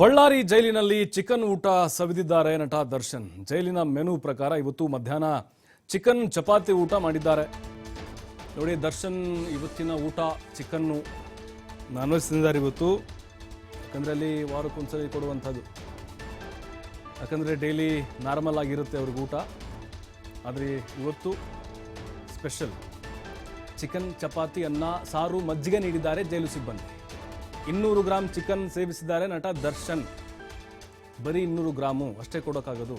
ಬಳ್ಳಾರಿ ಜೈಲಿನಲ್ಲಿ ಚಿಕನ್ ಊಟ ಸವಿದಿದ್ದಾರೆ ನಟ ದರ್ಶನ್. ಜೈಲಿನ ಮೆನು ಪ್ರಕಾರ ಇವತ್ತು ಮಧ್ಯಾಹ್ನ ಚಿಕನ್ ಚಪಾತಿ ಊಟ ಮಾಡಿದ್ದಾರೆ. ನೋಡಿ ದರ್ಶನ್, ಇವತ್ತಿನ ಊಟ ಚಿಕನ್ನು. ನಾನ್ ವೆಜ್ ತಿಂದಿದ್ದಾರೆ ಇವತ್ತು. ಯಾಕಂದರೆ ಅಲ್ಲಿ ವಾರಕ್ಕೊಂದ್ಸಲಿ ಕೊಡುವಂಥದ್ದು. ಯಾಕಂದರೆ ಡೈಲಿ ನಾರ್ಮಲ್ ಆಗಿರುತ್ತೆ ಅವ್ರಿಗೆ ಊಟ. ಆದರೆ ಇವತ್ತು ಸ್ಪೆಷಲ್ ಚಿಕನ್ ಚಪಾತಿ ಅನ್ನ ಸಾರು ಮಜ್ಜಿಗೆ ನೀಡಿದ್ದಾರೆ ಜೈಲು ಸಿಬ್ಬಂದಿ. ಇನ್ನೂರು ಗ್ರಾಮ್ ಚಿಕನ್ ಸೇವಿಸಿದ್ದಾರೆ ನಟ ದರ್ಶನ್. ಬರೀ ಇನ್ನೂರು ಗ್ರಾಮು, ಅಷ್ಟೇ ಕೊಡೋಕ್ಕಾಗೋದು.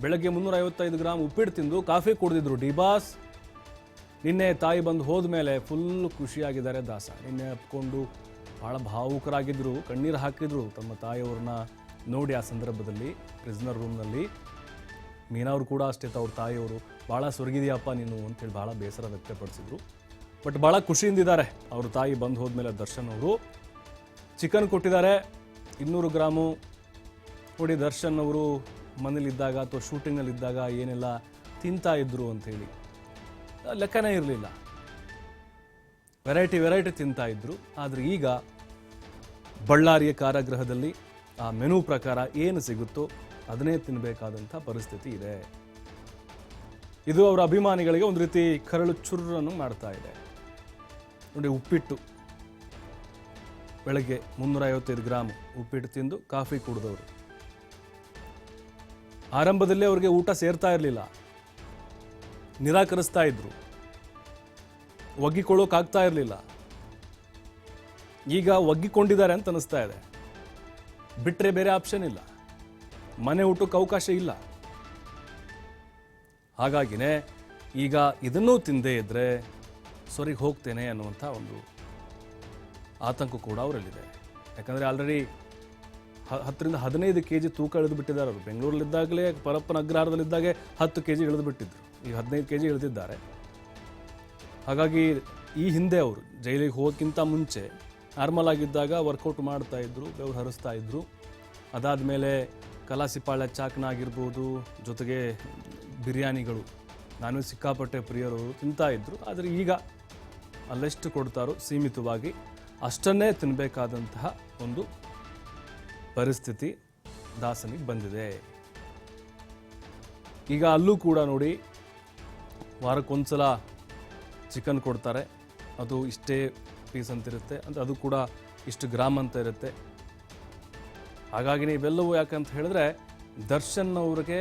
ಬೆಳಗ್ಗೆ ಮುನ್ನೂರ ಐವತ್ತೈದು ಗ್ರಾಮ್ ಉಪ್ಪಿಟ್ಟು ತಿಂದು ಕಾಫಿ ಕುಡಿದಿದ್ರು ಡಿಬಾಸ್. ನಿನ್ನೆ ತಾಯಿ ಬಂದು ಹೋದ ಮೇಲೆ ಫುಲ್ ಖುಷಿಯಾಗಿದ್ದಾರೆ ದಾಸ. ನಿನ್ನೆ ಅಪ್ಕೊಂಡು ಭಾಳ ಭಾವುಕರಾಗಿದ್ದರು ಕಣ್ಣೀರು ಹಾಕಿದ್ರು ತಮ್ಮ ತಾಯಿಯವ್ರನ್ನ ನೋಡಿ ಆ ಸಂದರ್ಭದಲ್ಲಿ ಪ್ರಿಸ್ನರ್ ರೂಮ್ನಲ್ಲಿ ಮೀನವ್ರು ಕೂಡ ಅಷ್ಟೇ ಅವ್ರ ತಾಯಿಯವರು. ಭಾಳ ಸ್ವರ್ಗಿದೆಯಪ್ಪ ನೀನು ಅಂತೇಳಿ ಭಾಳ ಬೇಸರ ವ್ಯಕ್ತಪಡಿಸಿದ್ರು. ಬಟ್ ಭಾಳ ಖುಷಿಯಿಂದಿದ್ದಾರೆ. ಅವ್ರ ತಾಯಿ ಬಂದು ಹೋದ್ಮೇಲೆ ದರ್ಶನ್ ಅವರು. ಚಿಕನ್ ಕೊಟ್ಟಿದ್ದಾರೆ. ಇನ್ನೂರು ಗ್ರಾಮು. ನೋಡಿ, ದರ್ಶನ್ ಅವರು ಮನೇಲಿದ್ದಾಗ ಅಥವಾ ಶೂಟಿಂಗ್ನಲ್ಲಿದ್ದಾಗ ಏನೆಲ್ಲ ತಿಂತಾ ಇದ್ರು ಅಂಥೇಳಿ. ಲೆಕ್ಕನೇ ಇರಲಿಲ್ಲ. ವೆರೈಟಿ ವೆರೈಟಿ ತಿಂತಾ ಇದ್ರು. ಆದರೆ ಈಗ ಬಳ್ಳಾರಿಯ ಕಾರಾಗೃಹದಲ್ಲಿ ಆ ಮೆನು ಪ್ರಕಾರ ಏನು ಸಿಗುತ್ತೋ ಅದನ್ನೇ ತಿನ್ನಬೇಕಾದಂಥ ಪರಿಸ್ಥಿತಿ ಇದೆ. ಇದು ಅವರ ಅಭಿಮಾನಿಗಳಿಗೆ ಒಂದು ರೀತಿ ಕರಳು ಚುರ್ರನ್ನು ಮಾಡ್ತಾ ಇದೆ. ನೋಡಿ, ಉಪ್ಪಿಟ್ಟು. ಬೆಳಗ್ಗೆ ಮುನ್ನೂರ ಐವತ್ತೈದು ಗ್ರಾಮ್ ಉಪ್ಪಿಟ್ಟು ತಿಂದು ಕಾಫಿ ಕುಡಿದವರು. ಆರಂಭದಲ್ಲೇ ಅವರಿಗೆ ಊಟ ಸೇರ್ತಾ ಇರಲಿಲ್ಲ. ನಿರಾಕರಿಸ್ತಾ ಇದ್ರು. ಒಗ್ಗಿಕೊಳ್ಳೋಕ್ಕಾಗ್ತಾ ಇರಲಿಲ್ಲ. ಈಗ ಒಗ್ಗಿಕೊಂಡಿದ್ದಾರೆ ಅಂತ ಅನಿಸ್ತಾ ಇದೆ. ಬಿಟ್ಟರೆ ಬೇರೆ ಆಪ್ಷನ್ ಇಲ್ಲ. ಮನೆ ಊಟಕ್ಕೆ ಅವಕಾಶ ಇಲ್ಲ. ಹಾಗಾಗಿನೇ ಈಗ ಇದನ್ನೂ ತಿಂದೇ ಇದ್ದರೆ ಸೊರಿಗೆ ಹೋಗ್ತೇನೆ ಅನ್ನುವಂಥ ಒಂದು ಆತಂಕ ಕೂಡ ಅವರಲ್ಲಿದೆ. ಯಾಕಂದರೆ ಆಲ್ರೆಡಿ ಹತ್ತರಿಂದ ಹದಿನೈದು ಕೆ ಜಿ ತೂಕ ಇಳಿದು ಬಿಟ್ಟಿದ್ದಾರೆ ಅವರು. ಬೆಂಗಳೂರಲ್ಲಿದ್ದಾಗಲೇ ಪರಪ್ಪನ ಅಗ್ರಹಾರದಲ್ಲಿದ್ದಾಗೆ ಹತ್ತು ಕೆ ಜಿ ಇಳಿದು ಬಿಟ್ಟಿದ್ರು. ಈಗ ಹದಿನೈದು ಕೆ ಜಿ ಇಳಿದಿದ್ದಾರೆ. ಹಾಗಾಗಿ ಈ ಹಿಂದೆ ಅವರು ಜೈಲಿಗೆ ಹೋಗೋಕ್ಕಿಂತ ಮುಂಚೆ ನಾರ್ಮಲ್ ಆಗಿದ್ದಾಗ ವರ್ಕೌಟ್ ಮಾಡ್ತಾ ಇದ್ರು, ಬೆವರು ಹರಿಸ್ತಾ ಇದ್ರು. ಅದಾದಮೇಲೆ ಕಲಾಸಿಪಾಳ್ಯ ಚಾಕ್ನ ಆಗಿರ್ಬೋದು, ಜೊತೆಗೆ ಬಿರಿಯಾನಿಗಳು. ನಾನು ಸಿಕ್ಕಾಪಟ್ಟೆ ಪ್ರಿಯರು ತಿಂತಾ ಇದ್ರು. ಆದರೆ ಈಗ ಅಲ್ಲೆಷ್ಟು ಕೊಡ್ತಾರೋ ಸೀಮಿತವಾಗಿ ಅಷ್ಟನ್ನೇ ತಿನ್ನಬೇಕಾದಂತಹ ಒಂದು ಪರಿಸ್ಥಿತಿ ದಾಸನಿಗೆ ಬಂದಿದೆ. ಈಗ ಅಲ್ಲೂ ಕೂಡ ನೋಡಿ ವಾರಕ್ಕೊಂದ್ಸಲ ಚಿಕನ್ ಕೊಡ್ತಾರೆ. ಅದು ಇಷ್ಟೇ ಪೀಸ್ ಅಂತ ಇರುತ್ತೆ. ಅಂದರೆ ಅದು ಕೂಡ ಇಷ್ಟು ಗ್ರಾಮ್ ಅಂತ ಇರುತ್ತೆ. ಹಾಗಾಗಿ ನೀವೆಲ್ಲವೂ ಯಾಕಂತ ಹೇಳಿದ್ರೆ ದರ್ಶನ್ ಅವ್ರಿಗೆ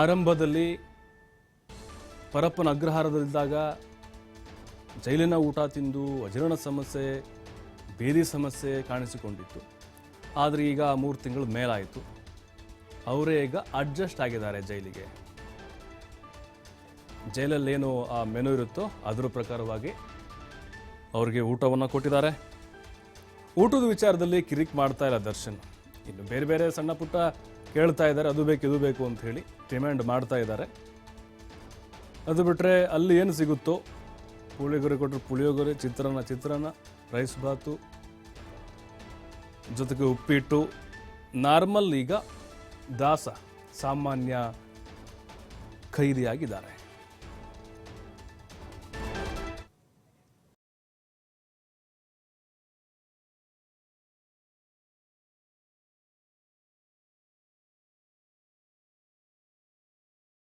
ಆರಂಭದಲ್ಲಿ ಪರಪ್ಪನ ಅಗ್ರಹಾರದಲ್ಲಿದ್ದಾಗ ಜೈಲಿನ ಊಟ ತಿಂದು ಅಜೀರ್ಣ ಸಮಸ್ಯೆ, ಬೇದಿ ಸಮಸ್ಯೆ ಕಾಣಿಸಿಕೊಂಡಿತ್ತು. ಆದರೆ ಈಗ ಮೂರು ತಿಂಗಳು ಮೇಲಾಯಿತು. ಅವರೇ ಈಗ ಅಡ್ಜಸ್ಟ್ ಆಗಿದ್ದಾರೆ ಜೈಲಿಗೆ. ಜೈಲಲ್ಲೇನು ಆ ಮೆನು ಇರುತ್ತೋ ಅದರ ಪ್ರಕಾರವಾಗಿ ಅವ್ರಿಗೆ ಊಟವನ್ನು ಕೊಟ್ಟಿದ್ದಾರೆ. ಊಟದ ವಿಚಾರದಲ್ಲಿ ಕಿರಿಕ್ ಮಾಡ್ತಾ ಇಲ್ಲ ದರ್ಶನ್. ಇನ್ನು ಬೇರೆ ಬೇರೆ ಸಣ್ಣ ಪುಟ್ಟ ಕೇಳ್ತಾ ಇದ್ದಾರೆ, ಅದು ಬೇಕು, ಇದು ಬೇಕು ಅಂತ ಹೇಳಿ ಡಿಮ್ಯಾಂಡ್ ಮಾಡ್ತಾ ಇದ್ದಾರೆ. ಅದು ಬಿಟ್ಟರೆ ಅಲ್ಲಿ ಏನು ಸಿಗುತ್ತೋ ಪುಳಿಯೋಗರೆ ಕೊಟ್ಟರು ಪುಳಿಯೋಗರೆ ಚಿತ್ರಾನ್ನ ಚಿತ್ರಾನ್ನ ರೈಸ್ ಬಾತು ಜೊತೆಗೆ ಉಪ್ಪಿಟ್ಟು. ನಾರ್ಮಲ್ ಈಗ ದಾಸ ಸಾಮಾನ್ಯ ಖೈದಿಯಾಗಿದ್ದಾರೆ.